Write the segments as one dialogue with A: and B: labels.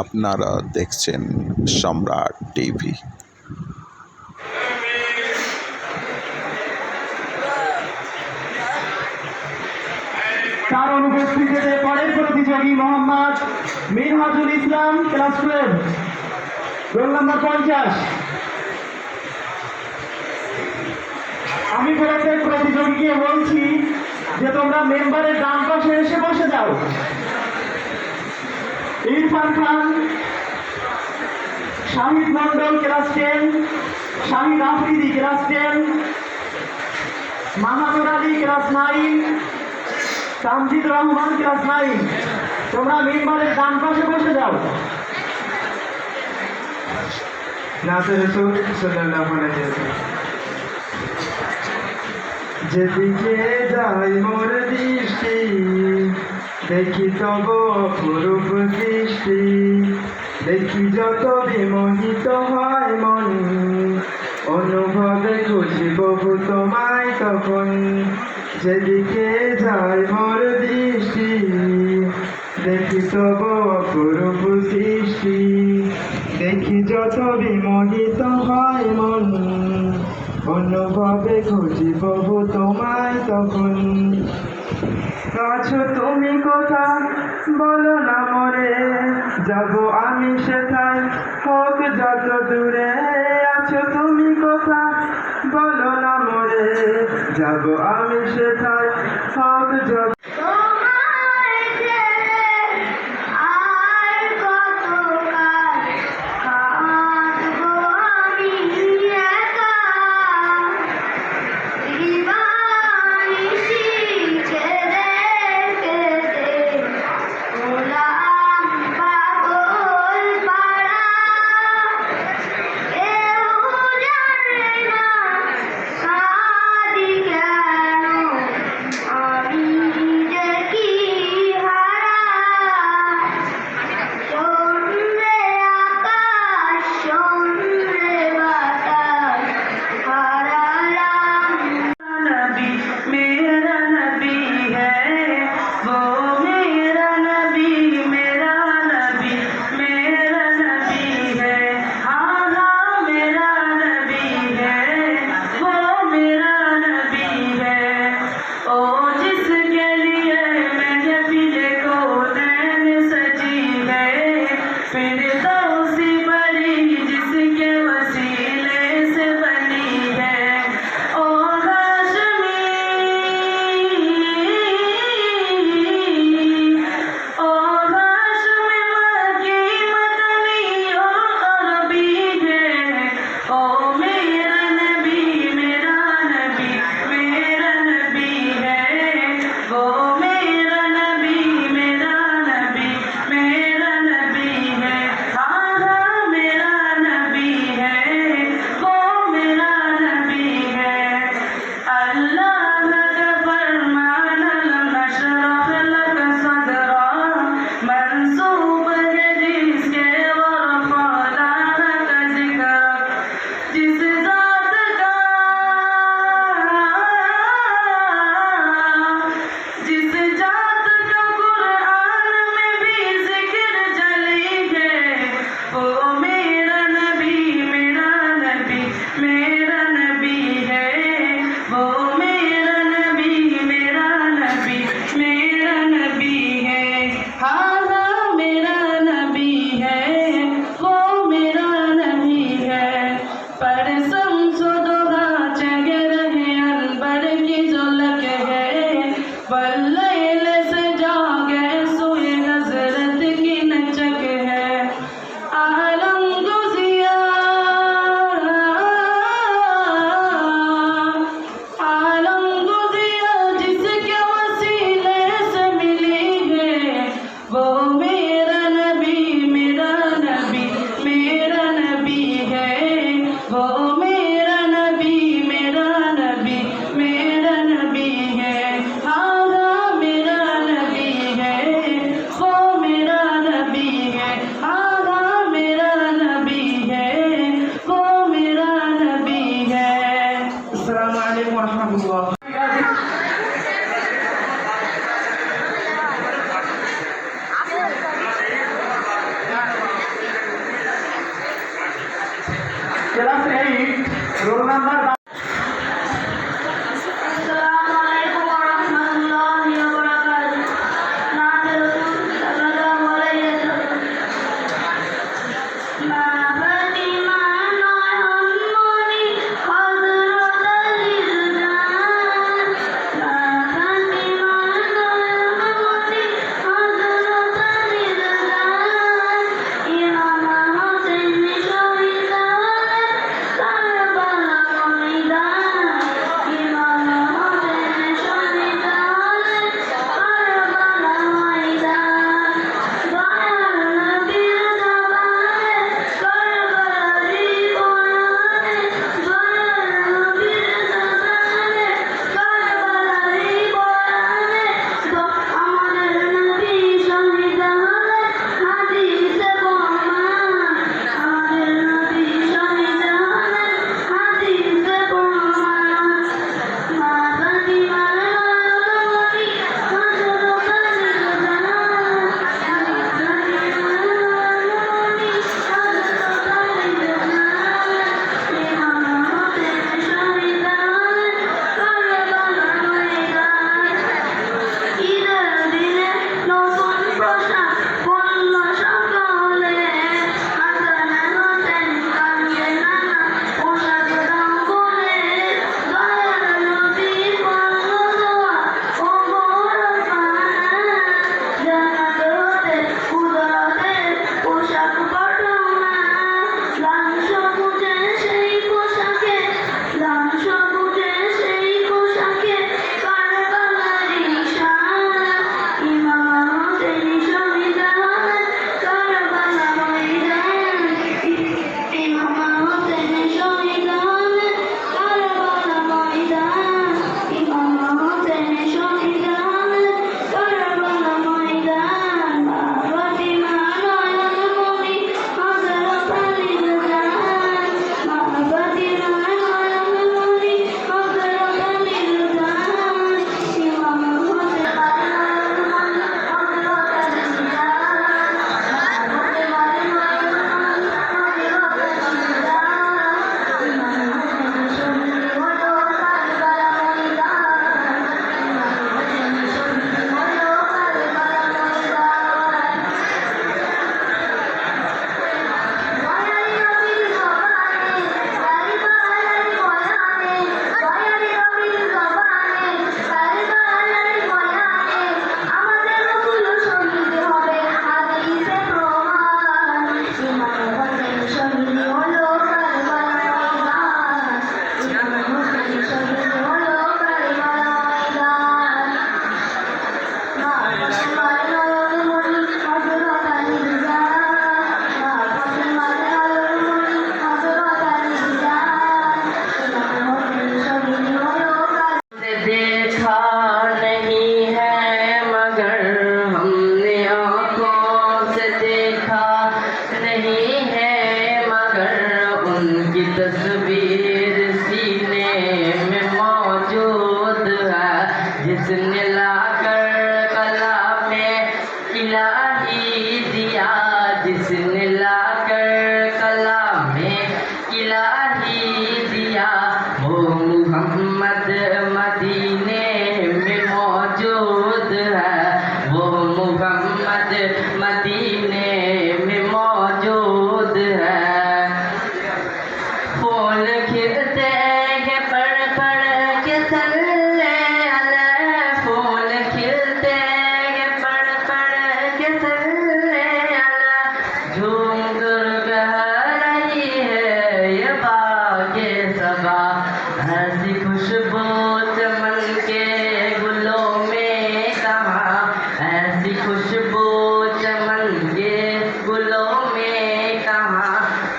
A: আপনারা দেখছেন সম্রাট টিভি।
B: তার অনুপস্থিতিতে পরের প্রতিযোগী Mohammad Minhajul Islam class twelve roll number পঞ্চাশ। আমি প্রত্যেক প্রতিযোগীকে বলছি যে তোমরা মেম্বারের ডান পাশে এসে বসে যাও। Irfan Khan, Shahid Mondal class ten Shahid Afridi class ten Mahadur Ali class nine Tamjid Rahman class nine তোমরা মেম্বারের ডান পাশে বসে যাও।
C: যেদিকে যাই মোর দৃষ্টি দেখি তব অপরূপ সৃষ্টি, দেখি যত বিমোহিত হয় মন, অনুভবে খুশি বহু তোমায় তখন। যেদিকে যাই মোর দৃষ্টি, দেখি তব অপরূপ সৃষ্টি, দেখি যত বিমোহিত হয় মন, অনুভবে খুঁজি বহু তোমায় তখন। আছো তুমি কোথা বলো না মরে। যাব আমি সেথায়। হোক যত দূরে আছো তুমি কোথা বলো না মরে। যাব আমি সেথায়। হোক যত
D: রোল নাম্বার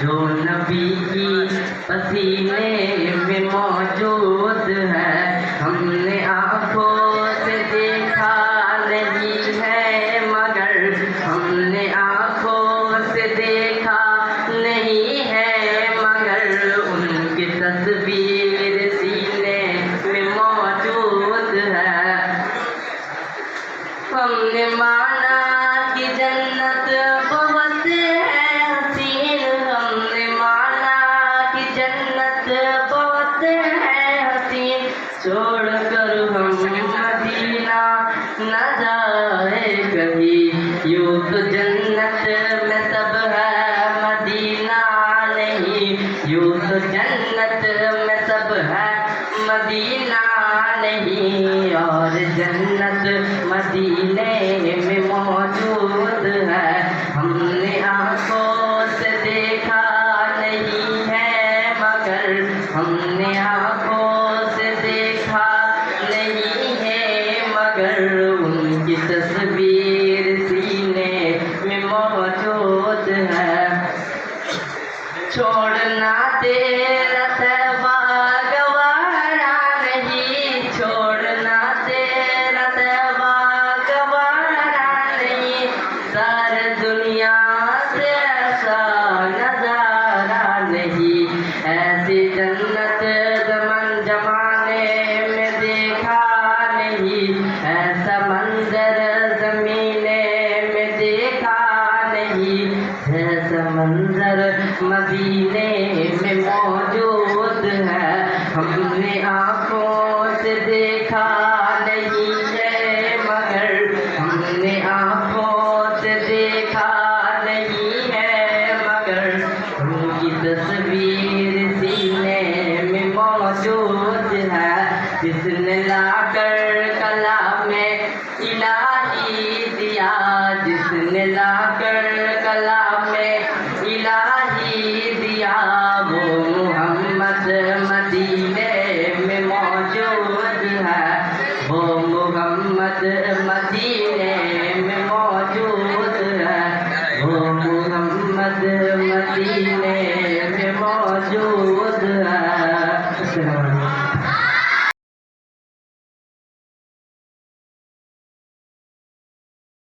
D: जो
C: नबी की पसीने में मौजूद है,
D: हमने आँखों
E: से देखा नहीं है, मगर हमने आँखों से देखा नहीं है, मगर उनकी तस्वीर सीने में मौजूद है। हमने माना कि जन्नत जन्नत मदीने में मौजूद है। हमने आँखों से देखा नहीं है, मगर हमने आँखों से देखा नहीं है, मगर उनकी तस्वीर ऐसी जन्नत जमन जमाने में देखा नहीं, ऐसा मंजर जमीने में देखा नहीं, ऐसा मंजर मदीने में मौजूद है, हमने आँखों से देखा नहीं है, मगर हमने आँखों